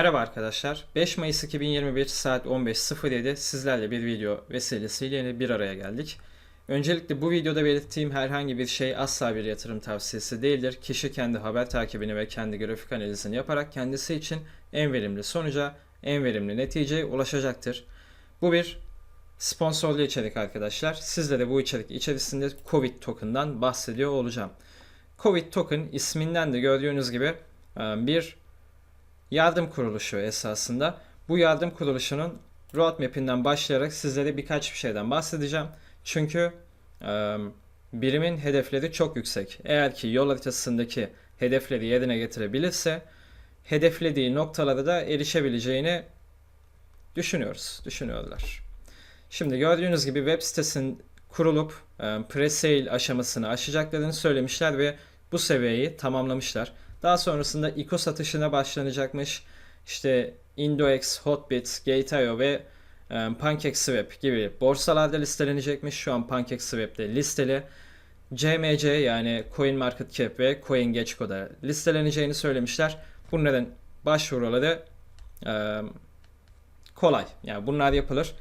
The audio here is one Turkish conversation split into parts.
Merhaba arkadaşlar. 5 Mayıs 2021 saat 15.07 sizlerle bir video vesilesiyle yine bir araya geldik. Öncelikle bu videoda belirttiğim herhangi bir şey asla bir yatırım tavsiyesi değildir. Kişi kendi haber takibini ve kendi grafik analizini yaparak kendisi için en verimli sonuca, en verimli neticeye ulaşacaktır. Bu bir sponsorlu içerik arkadaşlar. Sizle de bu içerik içerisinde Covid token'dan bahsediyor olacağım. Covid token isminden de gördüğünüz gibi bir yardım kuruluşu esasında. Bu yardım kuruluşunun roadmap'inden başlayarak sizlere birkaç bir şeyden bahsedeceğim. Çünkü e, birimin hedefleri çok yüksek. Eğer ki yol haritasındaki hedefleri yerine getirebilirse hedeflediği noktalara da erişebileceğini düşünüyoruz, düşünüyorlar. Şimdi gördüğünüz gibi web sitesinin kurulup e, pre-sale aşamasını aşacaklarını söylemişler ve bu seviyeyi tamamlamışlar. Daha sonrasında ICO satışına başlanacakmış. İşte IndoX, Hotbit, Gate.io ve PancakeSwap gibi borsalarda listelenecekmiş. Şu an PancakeSwap'te listeli. CMC yani CoinMarketCap ve CoinGecko'da listeleneceğini söylemişler. Bunların başvuruları e, kolay. Yani bunlar yapılır.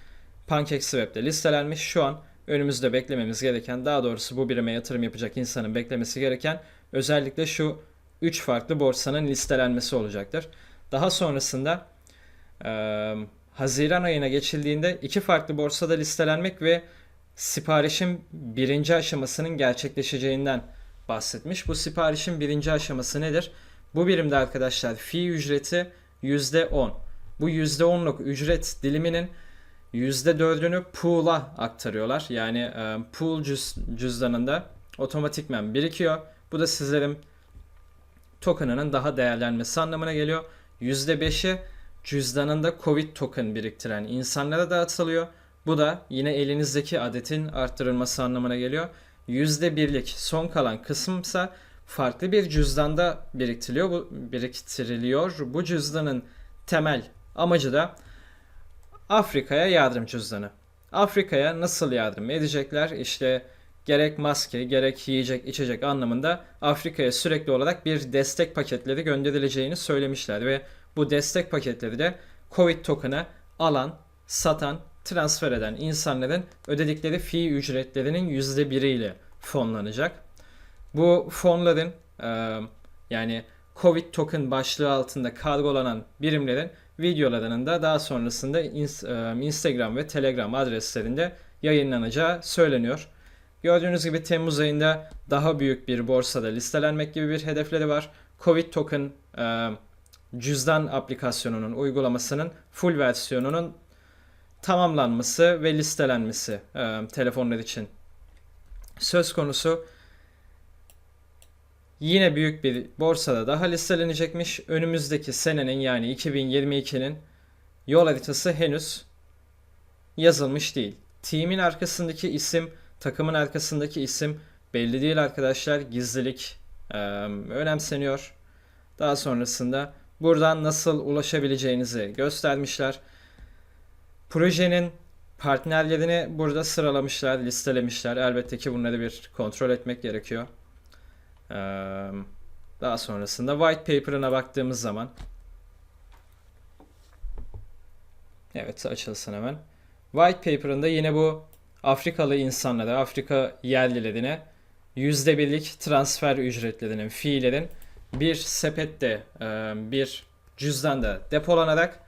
PancakeSwap'te listelenmiş. Şu an önümüzde beklememiz gereken, daha doğrusu bu birime yatırım yapacak insanın beklemesi gereken özellikle şu 3 farklı borsanın listelenmesi olacaktır. Daha sonrasında e, Haziran ayına geçildiğinde iki farklı borsada listelenmek ve siparişin birinci aşamasının gerçekleşeceğinden bahsetmiş. Bu siparişin birinci aşaması nedir? Bu birimde arkadaşlar fi ücreti %10. Bu %10'luk ücret diliminin %4'ünü pool'a aktarıyorlar. Yani e, pool cüz, cüzdanında otomatikmen birikiyor. Bu da sizlerin token'ının daha değerlenmesi anlamına geliyor. %5'i cüzdanında Covid token biriktiren insanlara dağıtılıyor. Bu da yine elinizdeki adetin arttırılması anlamına geliyor. %1'lik son kalan kısımsa farklı bir cüzdanda biriktiriliyor. Bu biriktiriliyor. Bu cüzdanın temel amacı da Afrika'ya yardım cüzdanı. Afrika'ya nasıl yardım edecekler? İşte gerek maske gerek yiyecek içecek anlamında Afrika'ya sürekli olarak bir destek paketleri gönderileceğini söylemişler ve bu destek paketleri de Covid token'ı alan, satan, transfer eden insanların ödedikleri fi ücretlerinin %1'i ile fonlanacak. Bu fonların yani Covid token başlığı altında kargolanan birimlerin videolarının da daha sonrasında Instagram ve Telegram adreslerinde yayınlanacağı söyleniyor. Gördüğünüz gibi Temmuz ayında daha büyük bir borsada listelenmek gibi bir hedefleri var. Covid Token e, cüzdan aplikasyonunun uygulamasının full versiyonunun tamamlanması ve listelenmesi e, telefonlar için söz konusu. Yine büyük bir borsada daha listelenecekmiş. Önümüzdeki senenin yani 2022'nin yol haritası henüz yazılmış değil. Team'in arkasındaki isim Takımın arkasındaki isim belli değil arkadaşlar. Gizlilik e, önemseniyor. Daha sonrasında buradan nasıl ulaşabileceğinizi göstermişler. Projenin partnerlerini burada sıralamışlar, listelemişler. Elbette ki bunları bir kontrol etmek gerekiyor. Ee, daha sonrasında white paper'ına baktığımız zaman Evet açılsın hemen. White paper'ında yine bu Afrikalı insanlara, Afrika yerlilerine yüzde birlik transfer ücretlerinin, fiillerin bir sepette, e, bir cüzdanda depolanarak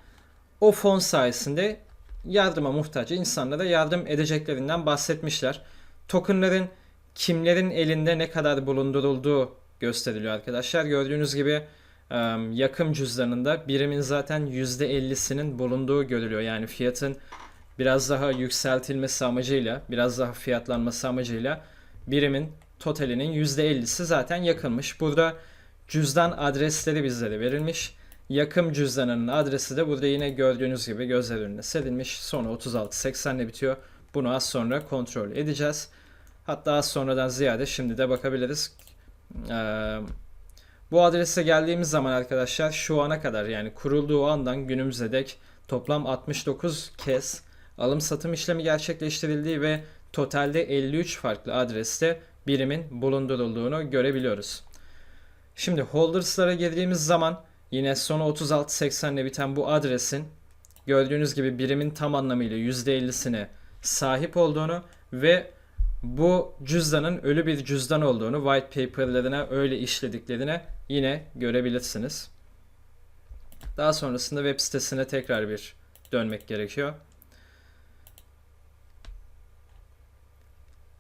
o fon sayesinde yardıma muhtaç insanlara yardım edeceklerinden bahsetmişler. Tokenların kimlerin elinde ne kadar bulundurulduğu gösteriliyor arkadaşlar. Gördüğünüz gibi e, yakım cüzdanında birimin zaten %50'sinin bulunduğu görülüyor. Yani fiyatın biraz daha yükseltilmesi amacıyla, biraz daha fiyatlanması amacıyla birimin totalinin %50'si zaten yakılmış. Burada cüzdan adresleri bizlere verilmiş. Yakım cüzdanının adresi de burada yine gördüğünüz gibi gözler önüne serilmiş. Sonu 3680 ile bitiyor. Bunu az sonra kontrol edeceğiz. Hatta az sonradan ziyade şimdi de bakabiliriz. Ee, bu adrese geldiğimiz zaman arkadaşlar şu ana kadar yani kurulduğu andan günümüze dek toplam 69 kez alım satım işlemi gerçekleştirildiği ve totalde 53 farklı adreste birimin bulundurulduğunu görebiliyoruz. Şimdi holders'lara girdiğimiz zaman Yine sonu 3680 ile biten bu adresin gördüğünüz gibi birimin tam anlamıyla %50'sine sahip olduğunu ve bu cüzdanın ölü bir cüzdan olduğunu white paper'larına öyle işlediklerine yine görebilirsiniz. Daha sonrasında web sitesine tekrar bir dönmek gerekiyor.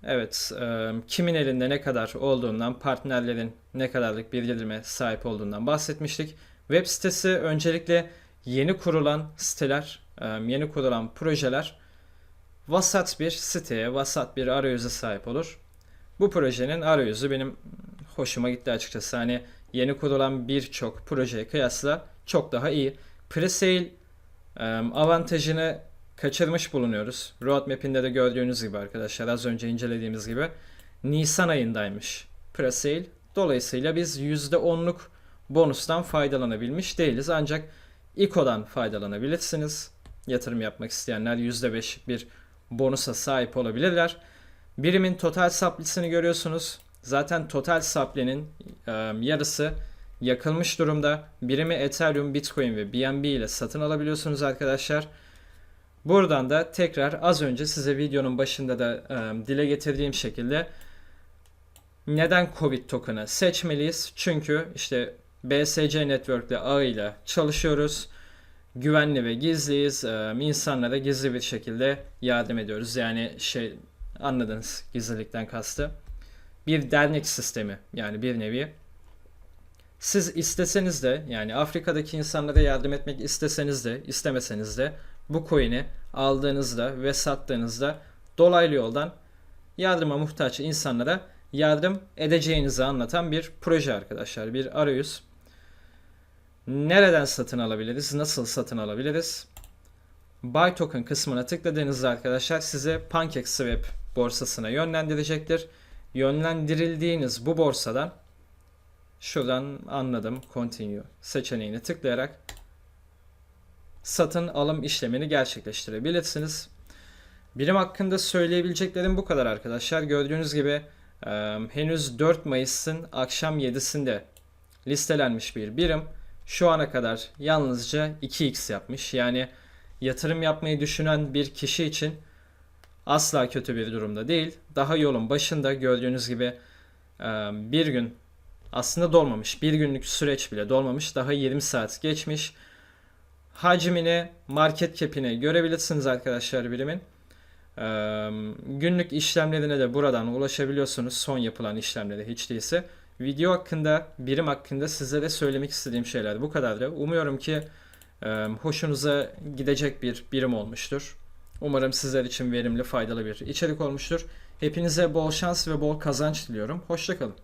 Evet, e, kimin elinde ne kadar olduğundan, partnerlerin ne kadarlık bildirime sahip olduğundan bahsetmiştik. Web sitesi öncelikle yeni kurulan siteler, e, yeni kurulan projeler vasat bir siteye, vasat bir arayüze sahip olur. Bu projenin arayüzü benim hoşuma gitti açıkçası. Hani yeni kurulan birçok projeye kıyasla çok daha iyi. Presale avantajını kaçırmış bulunuyoruz. Roadmap'inde de gördüğünüz gibi arkadaşlar az önce incelediğimiz gibi Nisan ayındaymış presale. Dolayısıyla biz %10'luk bonustan faydalanabilmiş değiliz. Ancak ICO'dan faydalanabilirsiniz. Yatırım yapmak isteyenler %5 bir bonusa sahip olabilirler. Birimin total supply'sini görüyorsunuz. Zaten total supply'nin e, yarısı yakılmış durumda. Birimi Ethereum, Bitcoin ve BNB ile satın alabiliyorsunuz arkadaşlar. Buradan da tekrar az önce size videonun başında da e, dile getirdiğim şekilde neden Covid token'ı seçmeliyiz? Çünkü işte BSC Network ile ağıyla çalışıyoruz. Güvenli ve gizliyiz. E, insanlara gizli bir şekilde yardım ediyoruz. Yani şey anladınız gizlilikten kastı. Bir dernek sistemi yani bir nevi. Siz isteseniz de yani Afrika'daki insanlara yardım etmek isteseniz de istemeseniz de bu coin'i aldığınızda ve sattığınızda dolaylı yoldan yardıma muhtaç insanlara yardım edeceğinizi anlatan bir proje arkadaşlar. Bir arayüz. Nereden satın alabiliriz? Nasıl satın alabiliriz? Buy token kısmına tıkladığınızda arkadaşlar size PancakeSwap borsasına yönlendirecektir. Yönlendirildiğiniz bu borsadan şuradan anladım continue seçeneğini tıklayarak satın alım işlemini gerçekleştirebilirsiniz. Birim hakkında söyleyebileceklerim bu kadar arkadaşlar. Gördüğünüz gibi e, henüz 4 Mayıs'ın akşam 7'sinde listelenmiş bir birim. Şu ana kadar yalnızca 2x yapmış. Yani yatırım yapmayı düşünen bir kişi için asla kötü bir durumda değil. Daha yolun başında gördüğünüz gibi bir gün aslında dolmamış. Bir günlük süreç bile dolmamış. Daha 20 saat geçmiş hacmini, market cap'ini görebilirsiniz arkadaşlar birimin. Ee, günlük işlemlerine de buradan ulaşabiliyorsunuz. Son yapılan işlemlere hiç değilse. Video hakkında, birim hakkında sizlere söylemek istediğim şeyler bu kadardı. Umuyorum ki e, hoşunuza gidecek bir birim olmuştur. Umarım sizler için verimli, faydalı bir içerik olmuştur. Hepinize bol şans ve bol kazanç diliyorum. Hoşçakalın.